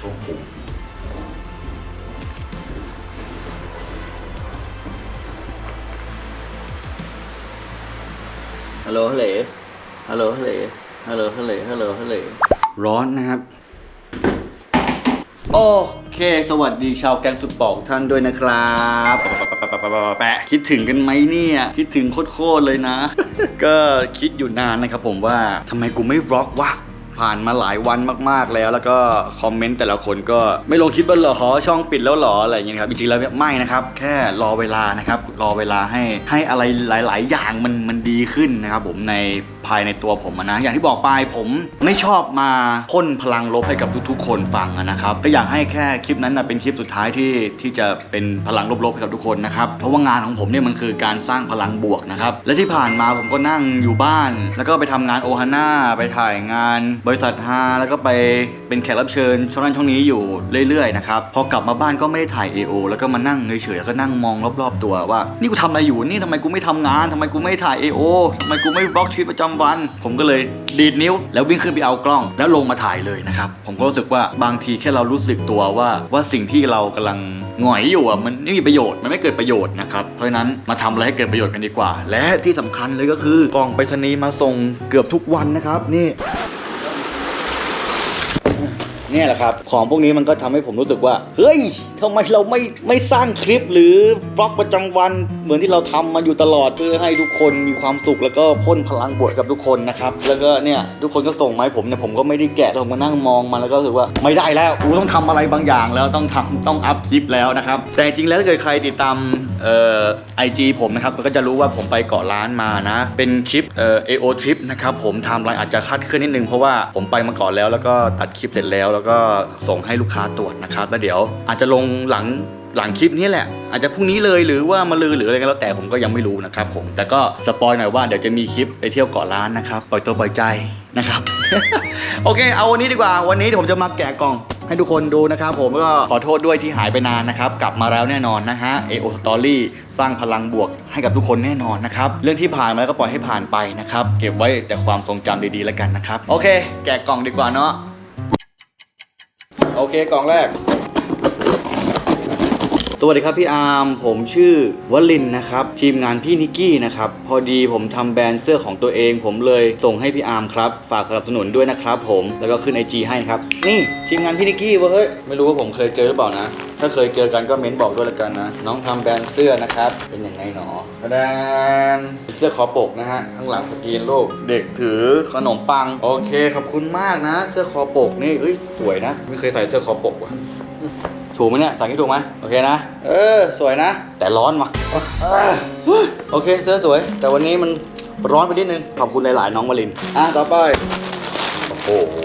ครับผมฮัลโหลฮัลโหลฮัลโหลฮัลโหลฮัลโหลฮัลโหลฮัลโหลฮัลโหลร้อนนะครับ โอเค สวัสดีชาวแกงสุดปอกท่านด้วยนะครับแปะคิดถึงกันไหมเนี่ย คิดถึงโคตรๆเลยนะ ก็คิดอยู่นานนะครับผมว่าทำไมกูไม่วล็อกวะ ผ่านมาหลายวันมากๆแล้ว แล้วก็คอมเมนต์แต่ละคนก็ไม่ลงคลิปบ้างหรอขอช่องปิดแล้วหรออะไรอย่างเงี้ยครับจริงๆแล้วไม่นะครับ แค่รอเวลานะครับ รอเวลาให้ให้อะไรหลาย ๆ อย่างมันมันดีขึ้นนะครับผมในภายในตัวผมนะ อย่างที่บอกไปผมไม่ชอบมาพ่นพลังลบให้กับทุก ๆ คนฟังนะครับก็อยากให้แค่คลิปนั้นนะเป็นคลิปสุดท้ายที่ที่จะเป็นพลังลบ ๆ ให้กับทุกคนนะครับเพราะว่างานของผมเนี่ยมันคือการสร้างพลังบวกนะครับและที่ผ่านมาผมก็นั่งอยู่บ้าน แล้วก็ไปทำงานโอฮาน่าไปถ่ายงาน บริษัทฮาแล้วก็ไปเป็นแขกรับเชิญช่องนั้นช่องนี้อยู่เรื่อย ๆ นะครับพอกลับมาบ้านก็ไม่ได้ถ่าย AO แล้วก็มานั่งเฉยๆแล้วก็นั่งมองรอบ ๆ ตัวว่านี่กูทำอะไรอยู่นี่ทำไมกูไม่ทำงานทำไมกูไม่ถ่าย AO ทำไมกูไม่บล็อกชีวิตประจำวัน ผมก็เลยดีดนิ้ว แล้ววิ่งขึ้นไปเอากล้อง แล้วลงมาถ่ายเลยนะครับ ผมก็รู้สึกว่าบางทีแค่เรารู้สึกตัวว่าว่าสิ่งที่เรากำลังหงอยอยู่อะมันไม่มีประโยชน์มันไม่เกิดประโยชน์นะครับเพราะฉะนั้นมาทำอะไรให้เกิดประโยชน์กันดีกว่า และที่สำคัญเลยก็คือกล่องไปรษณีย์มาส่งเกือบทุกวันนะครับนี่ เนี่ยแหละครับ ของพวกนี้มันก็ทำให้ผมรู้สึกว่า เฮ้ย ทำไมเราไม่ไม่สร้างคลิปหรือบล็อกประจำวัน เหมือนที่เราทำมาอยู่ตลอดเพื่อให้ทุกคนมีความสุขแล้วก็พ่นพลังบวกกับทุกคนนะครับแล้วก็เนี่ยทุกคนก็ส่งมาให้ผมเนี่ยผมก็ไม่ได้แกะแล้วผมก็นั่งมองมันแล้วก็รู้สึกว่าไม่ได้แล้วกูต้องทำอะไรบางอย่างแล้วต้องทำต้องอัพคลิปแล้วนะครับแต่จริงๆแล้วถ้าเกิดใครติดตามเอ่อไอจีผมนะครับก็จะรู้ว่าผมไปเกาะล้านมานะ เป็นคลิปเอ่อ AO trip นะครับผมไทม์ไลน์อาจจะคาดเคลื่อนนิดนึงเพราะว่าผมไปมาก่อนแล้วแล้วก็ตัดคลิปเสร็จแล้ว แล้วก็ส่งให้ลูกค้าตรวจนะครับแล้วเดี๋ยวอาจจะลงหลังหลังคลิปนี้แหละ อาจจะพรุ่งนี้เลยหรือว่ามาลือหรืออะไรก็แล้วแต่ผมก็ยังไม่รู้นะครับผมแต่ก็สปอยหน่อยว่าเดี๋ยวจะมีคลิปไปเที่ยวเกาะล้านนะครับปล่อยตัวปล่อยใจนะครับ โอเค เอาวันนี้ดีกว่า วันนี้ผมจะมาแกะกล่อง ให้ทุกคนดูนะครับผมก็ขอโทษด้วยที่หายไปนานนะครับ กลับมาแล้วแน่นอนนะฮะ AO Story สร้างพลังบวกให้กับทุกคนแน่นอนนะครับ เรื่องที่ผ่านมาแล้วก็ปล่อยให้ผ่านไปนะครับ เก็บไว้แต่ความทรงจำดีๆแล้วกันนะครับ โอเค แกะกล่องดีกว่าเนาะโอเคกล่องแรก สวัสดีครับพี่อาร์มผมชื่อวลินนะครับทีมงานพี่นิกกี้นะครับพอดีผมทำแบรนด์เสื้อของตัวเอง ผมเลยส่งให้พี่อาร์มครับฝากสนับสนุนด้วยนะครับผมแล้วก็ขึ้น IG ให้ครับนี่ทีมงานพี่นิกกี้เว้ยเฮ้ยไม่รู้ว่าผมเคยเจอหรือเปล่านะ ถ้าเคยเจอกันก็เม้นบอกด้วยละกันนะ น้องทำแบรนด์เสื้อนะครับเป็นยังไงหนอแดนเสื้อคอปกนะฮะข้างหลังสกรีนโลกเด็กถือขนมปังโอเคขอบคุณมากนะ เสื้อคอปกนี่เอ้ยสวยนะ ไม่เคยใส่เสื้อคอปกว่ะ ถูกไหมเนี่ยสั่งให้ถูกไหมโอเคนะ เออ สวยนะ แต่ร้อนว่ะโอเคเสื้อสวย แต่วันนี้มันร้อนไปนิดนึง ขอบคุณหลาย ๆ น้องวลิน อะ ต่อไป โอ้โห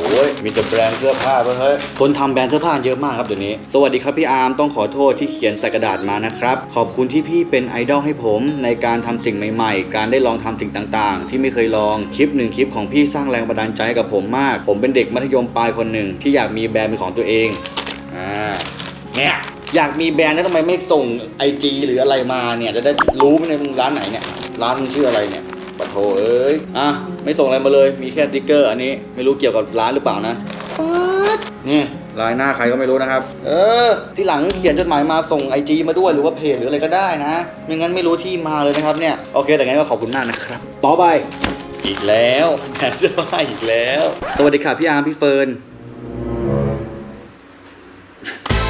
มีแต่แบรนด์เสื้อผ้าเว้ยเฮ้ย คนทำแบรนด์เสื้อผ้าเยอะมากครับเดี๋ยวนี้ สวัสดีครับพี่อาร์มต้องขอโทษที่เขียนใส่กระดาษมานะครับ ขอบคุณที่พี่เป็นไอดอลให้ผมในการทำสิ่งใหม่ ๆ การได้ลองทำสิ่งต่างๆ ที่ไม่เคยลอง คลิปหนึ่งคลิปของพี่สร้างแรงบันดาลใจให้กับผมมาก ผมเป็นเด็กมัธยมปลายคนหนึ่งที่อยากมีแบรนด์เป็นของตัวเอง อ่า เนี่ยอยากมีแบรนด์แล้วทำไมไม่ส่งไอจีหรืออะไรมาเนี่ยจะได้รู้ไหมเนี่ยมึงร้านไหนเนี่ยร้านมึงชื่ออะไรเนี่ยปะโถเอ้ยอะไม่ส่งอะไรมาเลยมีแค่สติ๊กเกอร์ อันนี้ไม่รู้เกี่ยวกับร้านหรือเปล่านะป๊าดนี่ลายหน้าใครก็ไม่รู้นะครับ เออ ที่หลังเขียนจดหมายมาส่งไอจีมาด้วยหรือว่าเพจหรืออะไรก็ได้นะ ไม่งั้นไม่รู้ที่มาเลยนะครับเนี่ย โอเค แต่งั้นก็ขอบคุณมากนะครับ ต่อไป อีกแล้วแผนเสื้อผ้าอีกแล้ว สวัสดีค่ะพี่อาร์มพี่เฟิร์น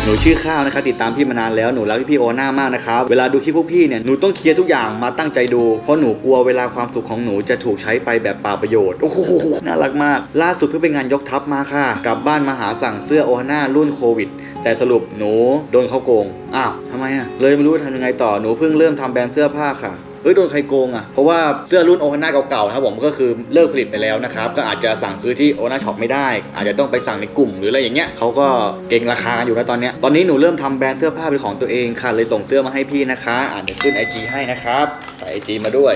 หนูชื่อข้าวนะครับติดตามพี่มานานแล้วหนูรักพี่โอน่ามากนะครับเวลาดูคลิปพวกพี่เนี่ยหนูต้องเคลียร์ทุกอย่างมาตั้งใจดู เพราะหนูกลัวเวลาความสุขของหนูจะถูกใช้ไปแบบเปล่าประโยชน์โอ้โหน่ารักมาก ล่าสุดเพิ่งไปงานยกทัพมาค่ะ กลับบ้านมาหาสั่งเสื้อโอฮาน่ารุ่นโควิด แต่สรุปหนูโดนเขาโกงอ้าวทำไมอะเลยไม่รู้จะทำยังไงต่อหนูเพิ่งเริ่มทำแบรนด์เสื้อผ้าค่ะ เอ้ยโดนใครโกงอะเพราะว่าเสื้อรุ่นโอฮาน่าเก่าๆนะครับผมก็คือเลิกผลิตไปแล้วนะครับก็อาจจะสั่งซื้อที่โอฮาน่าช็อปไม่ได้ อาจจะต้องไปสั่งในกลุ่มหรืออะไรอย่างเงี้ยเขาก็เก่งราคากันอยู่นะตอนเนี้ยตอนนี้หนูเริ่มทำแบรนด์เสื้อผ้าเป็นของตัวเองค่ะเลยส่งเสื้อมาให้พี่นะคะอ่านเดี๋ยวขึ้นไอจีให้นะครับใส่ไอจีมาด้วย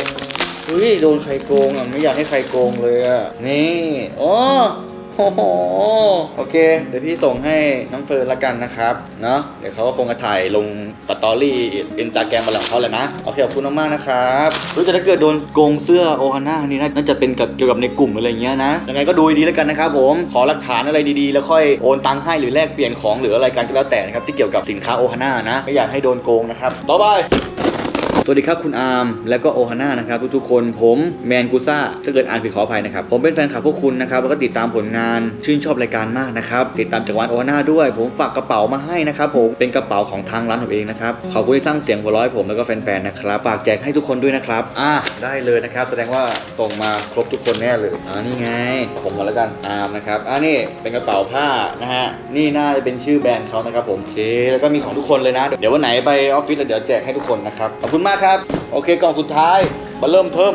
เฮ้ยโดนใครโกงอะไม่อยากให้ใครโกงเลยอะนี่อ๋อ โอ้โหโอเค เดี๋ยวพี่ส่งให้น้องเฟิร์นละกันนะครับ เนาะเดี๋ยวเขาก็คงจะถ่ายลงสตอรี่อินสตาแกรมอะไรของเขาแหละนะ โอเค ขอบคุณมากๆนะครับรู้จะถ้าเกิดโดนโกงเสื้อโอฮาน่านี่น่าจะเป็นกับเกี่ยวกับในกลุ่มอะไรเงี้ยนะ ยังไงก็ดูดีแล้วกันนะครับผม ขอหลักฐานอะไรดีๆ แล้วค่อยโอนตังค์ให้หรือแลกเปลี่ยนของหรืออะไรกันก็แล้วแต่นะครับที่เกี่ยวกับสินค้าโอฮาน่านะ ไม่อยากให้โดนโกงนะครับ ต่อไป วัสดีครับคุณอาร์มและก็โอฮาน่านะครับทุกๆคนผมแมนกุซ่าถ้าเกิดอ่านผิดขออภัยนะครับผมเป็นแฟนคลับพวกคุณนะครับแล้วก็ติดตามผลงานชื่นชอบรายการมากนะครับติดตามจากวาลโอฮาน่าด้วย ผมฝากกระเป๋ามาให้นะครับผมเป็นกระเป๋าของทางร้านผมเองนะครับขอบคุณที่สร้างเสียงหัวเราะให้ผมแล้วก็แฟนๆนะครับฝากแจกให้ทุกคนด้วยนะครับอะได้เลยนะครับแสดงว่าส่งมาครบทุกคนแน่เลยอ่านี่ไง ผมมาแล้วกันอาร์มนะครับอ่านี่เป็นกระเป๋าผ้านะฮะนี่น่าจะเป็นชื่อแบรนด์เขานะครับผมโอเคแล้วก็มีของทุกคนเลยนะ เดี๋ยววันไหนไปออฟฟิศแล้วเดี๋ยวแจกให้ทุกคนนะครับขอบคุณมากครับ โอเคกล่องสุดท้ายมาเริ่มเพิ่ม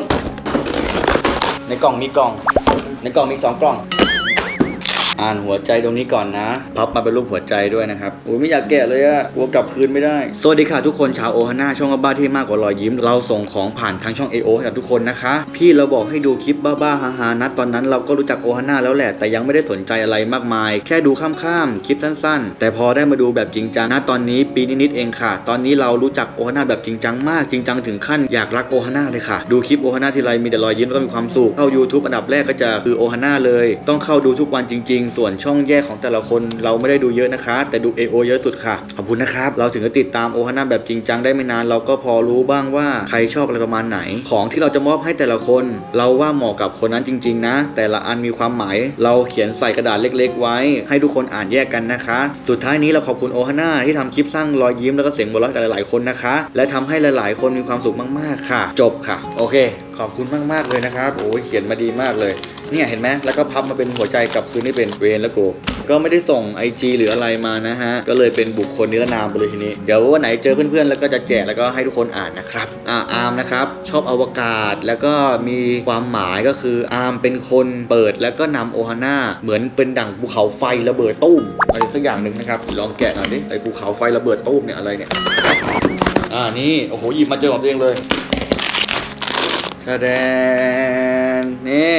ในกล่องมีกล่อง ในกล่องมีสองกล่อง อ่านหัวใจตรงนี้ก่อนนะ พับมาเป็นรูปหัวใจด้วยนะครับโอ้ยไม่อยากแกะเลยอะกลัวกลับคืนไม่ได้ สวัสดีค่ะทุกคนชาวโอฮาน่าช่องบ้าที่มากกว่ารอยยิ้ม เราส่งของผ่านทางช่อง AO ให้กับทุกคนนะคะ พี่เราบอกให้ดูคลิปบ้าๆฮาๆนะตอนนั้นเราก็รู้จักโอฮาน่าแล้วแหละ แต่ยังไม่ได้สนใจอะไรมากมาย แค่ดูข้ามๆคลิปสั้น ๆ แต่พอได้มาดูแบบจริงจังนะตอนนี้ปีนิดๆเองค่ะ ตอนนี้เรารู้จักโอฮาน่าแบบจริงจังมากจริงจังถึงขั้นอยากรักโอฮาน่าเลยค่ะ ดูคลิปโอฮาน่าทีไรมีแต่รอยยิ้มแล้วก็มีความสุขเข้า YouTube อันดับแรกก็จะคือโอฮาน่าเลย ต้องเข้าดูทุกวันจริงๆส่วนช่องแยกของแต่ละคนเราไม่ได้ดูเยอะนะคะ แต่ดู AO เยอะสุดค่ะ ขอบคุณนะครับ เราถึงจะติดตามโอฮาน่าแบบจริงจังได้ไม่นานเราก็พอรู้บ้างว่าใครชอบอะไรประมาณไหน ของที่เราจะมอบให้แต่ละคน เราว่าเหมาะกับคนนั้นจริง ๆ นะ แต่ละอันมีความหมาย เราเขียนใส่กระดาษเล็ก ๆ ไว้ ให้ทุกคนอ่านแยกกันนะคะ สุดท้ายนี้เราขอบคุณโอฮาน่าที่ทำคลิปสร้างรอยยิ้มแล้วก็เสียงหัวเราะกับหลายๆคนนะคะ และทำให้หลาย ๆ คนมีความสุขมากๆค่ะ จบค่ะ โอเค ขอบคุณมากๆเลยนะครับโอ้ยเขียนมาดีมากเลย เนี่ยเห็นไหมแล้วก็พับมาเป็นหัวใจกลับคืนนี่เป็นเวนแล้วกูก็ไม่ได้ส่ง IG หรืออะไรมานะฮะ ก็เลยเป็นบุคคลนิรนามไปเลยทีนี้ เดี๋ยววันไหนเจอเพื่อนๆ แล้วก็จะแจกแล้วก็ให้ทุกคนอ่านนะครับ อ่าอาร์มนะครับ ชอบอวกาศแล้วก็มีความหมายก็คืออาร์มเป็นคนเปิดแล้วก็นำโอฮาน่าเหมือนเป็นดั่งภูเขาไฟระเบิดตุ้มอะไรสักอย่างหนึ่งนะครับ ลองแกะหน่อยดิไอภูเขาไฟระเบิดตุ้มเนี่ยอะไรเนี่ย อ่านี่โอ้โหหยิบมาเจอของตัวเองเลยแสดง นี่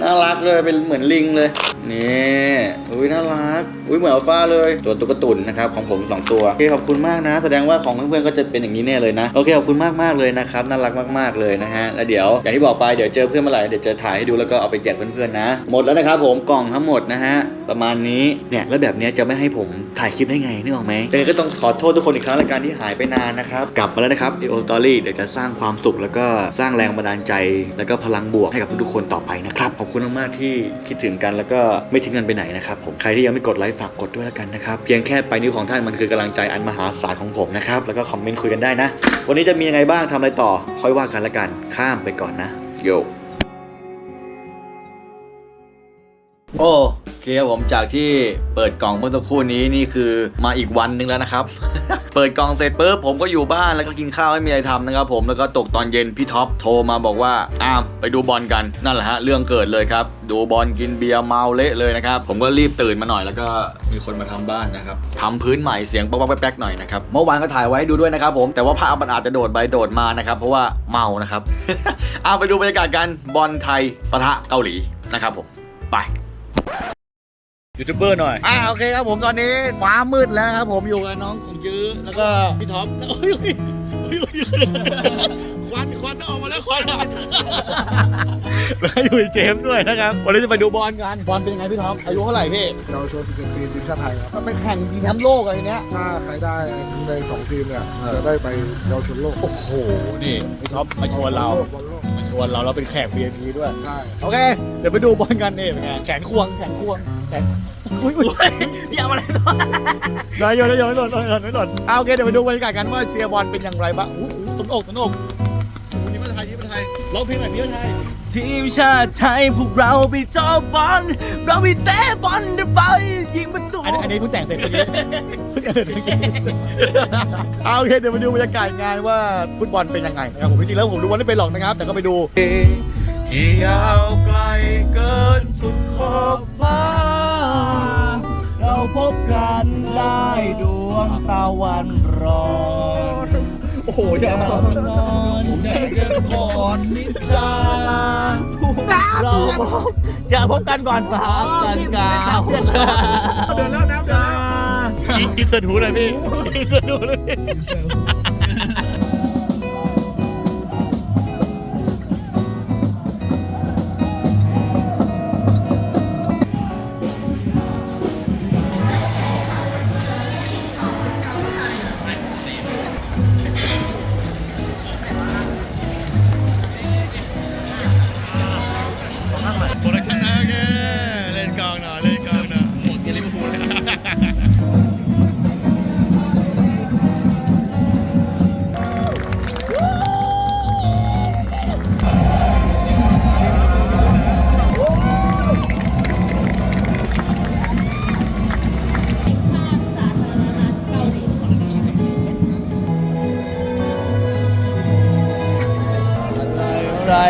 น่ารักเลยเป็นเหมือนลิงเลย นี่อุ้ยน่ารักอุ้ยเหมือนอัลฟาเลยตัวตุ๊กตุนนะครับของผมสองตัวโอเคขอบคุณมากนะ แสดงว่าของเพื่อนๆก็จะเป็นอย่างนี้แน่เลยนะโอเคขอบคุณมากมากเลยนะครับน่ารักมากๆเลยนะฮะแล้วเดี๋ยวอย่างที่บอกไปเดี๋ยวเจอเพื่อนเมื่อไหร่เดี๋ยวจะถ่ายให้ดูแล้วก็เอาไปแจกเพื่อนๆนะ หมดแล้วนะครับผมกล่องทั้งหมดนะฮะประมาณนี้เนี่ยแล้วแบบนี้จะไม่ให้ผมถ่ายคลิปได้ไงนึกออกไหมยังไงก็ต้องขอโทษทุกคนอีกครั้งในการที่หายไปนานนะครับกลับมาแล้วนะครับ EO Story เดี๋ยวจะสร้างความสุขแล้วก็สร้างแรงบันดาลใจ แล้วก็พลังบวกให้กับทุกๆคนต่อไปนะครับขอบคุณมากๆที่คิดถึงกันแล้วก็ไม่ทิ้งกันไปไหนนะครับผมใครที่ยังไม่กดไลค์ฝากกดด้วยแล้วกันนะครับเพียงแค่ไปนิ้วของท่านมันคือกำลังใจอันมหาศาลของผมนะครับแล้วก็คอมเมนต์คุยกันได้นะ วันนี้จะมียังไงบ้างทำอะไรต่อค่อยว่ากันละกันข้ามไปก่อนนะโย โอ้เคครับผมจากที่เปิดกล่องเมื่อสักครู่นี้นี่คือมาอีกวันหนึงแล้วนะครับ เปิดกล่องเสร็จปุ๊บผมก็อยู่บ้านแล้วก็กินข้าวไม่มีอะไรทำนะครับผมแล้วก็ตกตอนเย็นพี่ท็อปโทรมาบอกว่าอ้ามไปดูบอลกันนั่นแหละฮะเรื่องเกิดเลยครับ ดูบอลกินเบียร์เมาเละเลยนะครับ ผมก็รีบตื่นมาหน่อยแล้วก็มีคนมาทำบ้านนะครับทำพื้นใหม่เสียงป๊อกๆแป๊กๆหน่อยนะครับเมื่อวานก็ถ่ายไว้ดูด้วยนะครับผมแต่ว่าภาพมันอาจจะโดดไปโดดมานะครับเพราะว่าเมานะครับเอาไปดูบรรยากาศกันบอลไทยปะทะเกาหลีนะครับผมไป ยูทูบเบอร์หน่อย อ่าโอเคครับผมตอนนี้ฟ้ามืดแล้วครับผมอยู่กับน้องของยื้อแล้วก็พี่ท็อปโอ้ยโอ้ยโอ้ยโอ้ยควันควันออกมาแล้วควันแล้วอยู่กับเจมส์ด้วยนะครับวันนี้จะไปดูบอลกันบอลเป็นยังไงพี่ท็อปอายุเท่าไหร่พี่เราชวนเป็นปีทีมชาติไทยครับไปแข่งชิงแชมป์โลกอะไรเนี้ยถ้าใครได้ในสองทีมเนี่ยจะได้ไปเยาวชนโลกโอ้โหนี่พี่ท็อปมาชวนเราบอลโลก วนเราเราเป็นแขก VIP ด้วย ใช่โอเค เดี๋ยวไปดูบอลกันนี่เป็นไงแขนควงแขนควงแขนอุ้ยอุ้ยอย่ามาเลยได้โยนได้โยนไม่หล่นไม่หล่นไม่หล่นเอาโอเคเดี๋ยวไปดูบรรยากาศกันว่าเชียร์บอลเป็นอย่างไรบ้างอู้หูต้นอกต้นอกทีมไทยทีมไทยร้องเพลงหน่อยทีมไทย ทีมชาติไทยพวกเราไปจอบอลเราไปเตะบอลเดไปยิงประตูอันนี้อันนี้เพิ่งแต่งเสร็จเมื่อกี้เพิ่งแต่งเสร็จเมื่อกี้เอาโอเคเดี๋ยวไปดูบรรยากาศงานว่าฟุตบอลเป็นยังไงนะครับผมจริงๆแล้วผมดูว่าไม่เป็นหรอกนะครับ แต่ก็ไปดูที่ยาวไกลเกินสุดขอบฟ้า เราพบกันได้ดวงตะวันรอนโอ้โหอยา กนอนใจจะกอดนิทราเราพบอย่าพบกันก่อนพักกันกาวเดินแล้วน้ำเดินอินเสิร์ตหูหน่อยพี่อินเสิร์ตหูเลย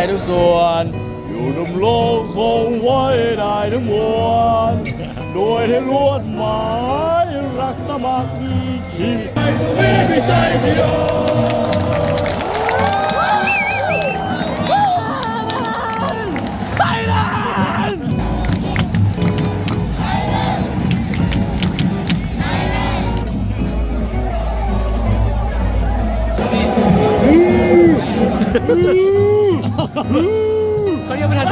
ทุกส่วน อยู่ดำโลกคงไว้ได้ทั้งมวลโดยให้ลวดหมายรักสมัครคีไม่ใช่พี่โอไทยแลนด์ เขายังไม่ทัน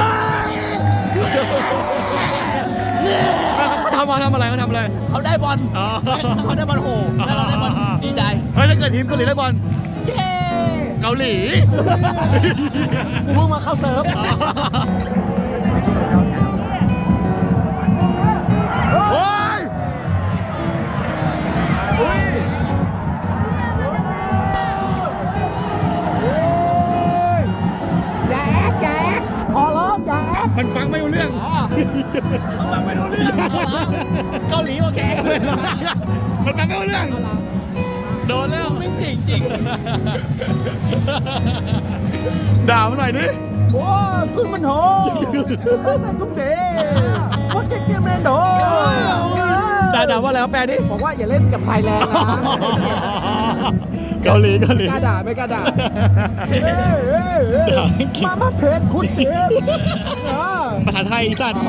เขาทำมาทำอะไรเขาทำอะไร เขาได้บอลเขาได้บอลโหแล้วเราได้บอลดีใจเฮ้ยถ้าเกิดทีมเกาหลีได้บอลเกาหลี กูเพิ่งมาเข้าเซิร์ฟ นหน่อยดิ โอ้พึ่งมันโหใส่ทุ่งเดว่าเจ๊เจ๊แมนโดด่าด่าว่าอะไรวะแปลดิ บอกว่าอย่าเล่นกับไทยแลนด์นะเกาหลีเกาหลีกล้าด่าไม่กล้าด่าเฮ้ยเฮ้ยเฮ้ยด่าอังกฤษมามาเพจคุณเสียภาษาไทยอีสัตว์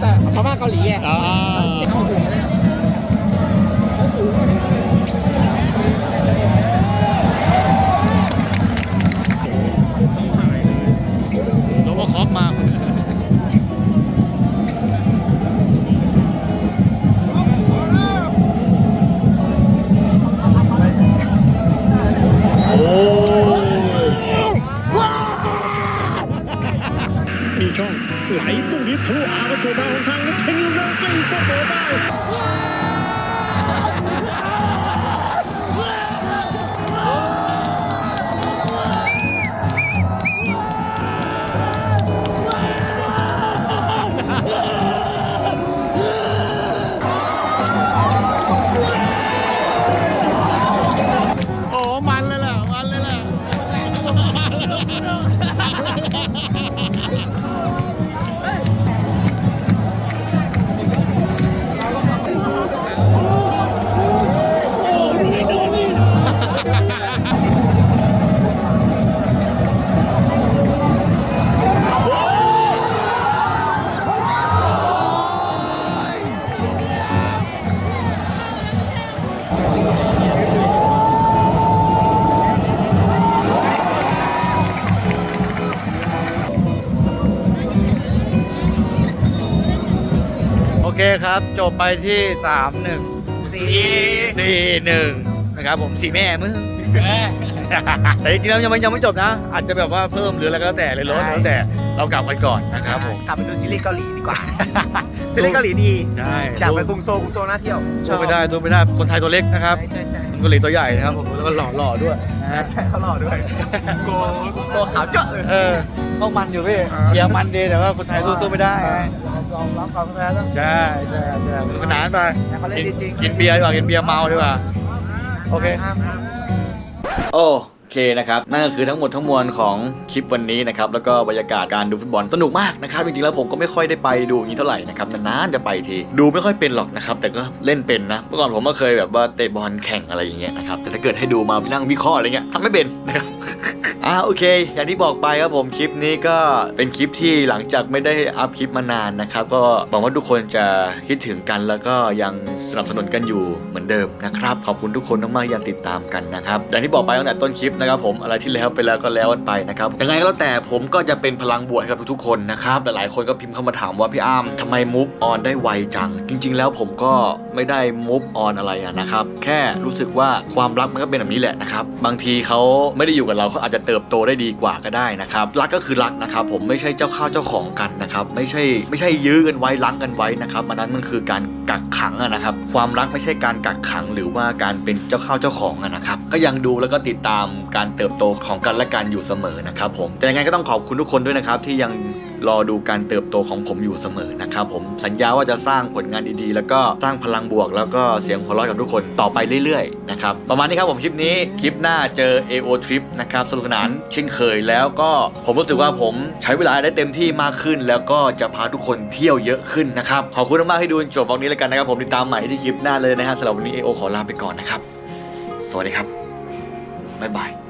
แต่พม่าเกาหลีไงอ่า มาโจบไปที่3 1 4 4 1นะครับผมสี่แม่มึง แต่จริงๆแล้วยังไม่ยังไม่จบนะ อาจจะแบบว่าเพิ่มหรืออะไรก็แล้วแต่เลยลดแล้วแต่ เรากลับกันก่อนนะครับผม กลับไปดูซีรีส์เกาหลีดีกว่า ซีรีส์เกาหลีดีใช่อยากไปกรุงโซลกรุงโซลน่าเที่ยวสู้ไม่ได้สู้ไม่ได้คนไทยตัวเล็กนะครับใช่ใช่ใช่คนเกาหลีตัวใหญ่นะครับผมแล้วก็หล่อหล่อด้วยนะฮะใช่เขาหล่อด้วยโกตัวขาวเจาะเลยเออต้องมันอยู่พี่เชียร์มันดีแต่ว่าคนไทยสู้สู้ไม่ได้ไงยอมรับความแพ้แล้วใช่ใช่ใช่สนุกสนานไปแต่เขาเล่นกินดีจริงกินเบียร์ดีกว่ากินเบียร์เมาดีกว่าโอเคโอ้ เคนะครับนั่นก็คือทั้งหมดทั้งมวลของคลิปวันนี้นะครับแล้วก็บรรยากาศการดูฟุตบอลสนุกมากนะครับจริงๆแล้วผมก็ไม่ค่อยได้ไปดูอย่างนี้เท่าไหร่นะครับนานๆจะไปทีดูไม่ค่อยเป็นหรอกนะครับแต่ก็เล่นเป็นนะเมื่อก่อนผมก็เคยแบบว่าเตะบอลแข่งอะไรอย่างเงี้ยนะครับแต่ถ้าเกิดให้ดูมานั่งวิเคราะห์อะไรเงี้ยทำไม่เป็นนะครับอ่าโอเค อย่างที่บอกไปครับผมคลิปนี้ก็เป็นคลิปที่หลังจากไม่ได้อัพคลิปมานานนะครับก็หวังว่าทุกคนจะคิดถึงกันแล้วก็ยังสนับสนุนกันอยู่เหมือนเดิมนะครับขอบคุณทุกคนมากๆยังติดตามกันนะครับอย่างที่บอกไปตั้งแต่ต้นคลิปนะครับผมอะไรที่แล้วไปแล้วก็แล้วกันไปนะครับยังไงก็แล้วแต่ผมก็จะเป็นพลังบวกให้กับทุกๆคนนะครับหลายๆคนก็พิมพ์เข้ามาถามว่าพี่อ้ามทำไมมูฟออนได้ไวจัง จริง ๆ แล้วผมก็ไม่ได้มูฟออนอะไรนะครับแค่รู้สึกว่าความรักมันก็เป็นแบบนี้แหละนะครับบางทีเขาไม่ได้อยู่กับเราเขาอาจจะเติบโตได้ดีกว่าก็ได้นะครับรักก็คือรักนะครับผมไม่ใช่เจ้าข้าวเจ้าของกันนะครับไม่ใช่ไม่ใช่ยื้อกันไว้รักกันไว้นะครับมันนั้นมันคือการกักขังนะครับความรักไม่ใช่การกักขังหรือว่าการเป็นเจ้าข้าวเจ้าของนะครับก็ยังดูแล้วก็ติดตามการเติบโตของกันและกันอยู่เสมอนะครับผมแต่ยังไงก็ต้องขอบคุณทุกคนด้วยนะครับที่ยังรอดูการเติบโตของผมอยู่เสมอนะครับผมสัญญาว่าจะสร้างผลงานดีๆ แล้วก็สร้างพลังบวก แล้วก็เสียงหัวเราะกับทุกคนต่อไปเรื่อยๆนะครับประมาณนี้ครับผมคลิปนี้คลิปหน้าเจอ AO Trip นะครับสนุกสนานเช่นเคยแล้วก็ผมรู้สึกว่าผมใช้เวลาได้เต็มที่มากขึ้น แล้วก็จะพาทุกคนเที่ยวเยอะขึ้นนะครับขอบคุณมากๆที่ดูจนจบวันนี้แล้วกันนะครับผมติดตามใหม่ที่คลิปหน้าเลยนะฮะสำหรับวันนี้ AO ขอลาไปก่อนนะครับสวัสดีครับ Bye-bye.